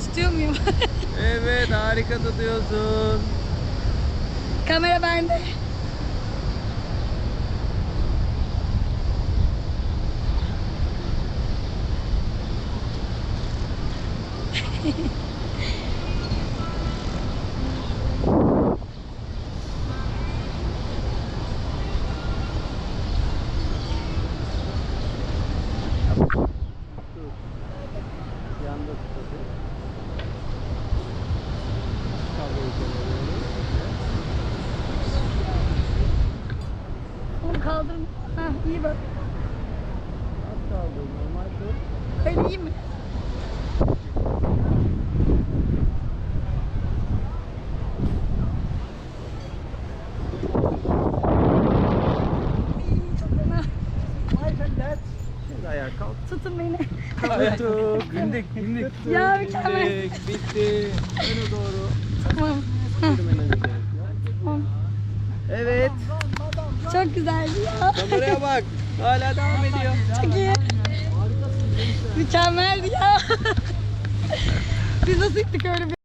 tutuyor muyum? Evet harika tutuyorsun. Kamera bende. Yanda Onu kaldırın. Ha iyi bak. Az kaldı normal tut. Öyle iyi mi? Ayağa kalk. Tutun beni. Tuttuk. Bindik bindik. Ya, mükemmel. Bindik, Bitti. Öne doğru. Evet. Çok güzeldi ya. Kameraya bak. Hala devam ediyor. Çok iyi. Mükemmeldi ya. Biz nasıl gittik öyle bir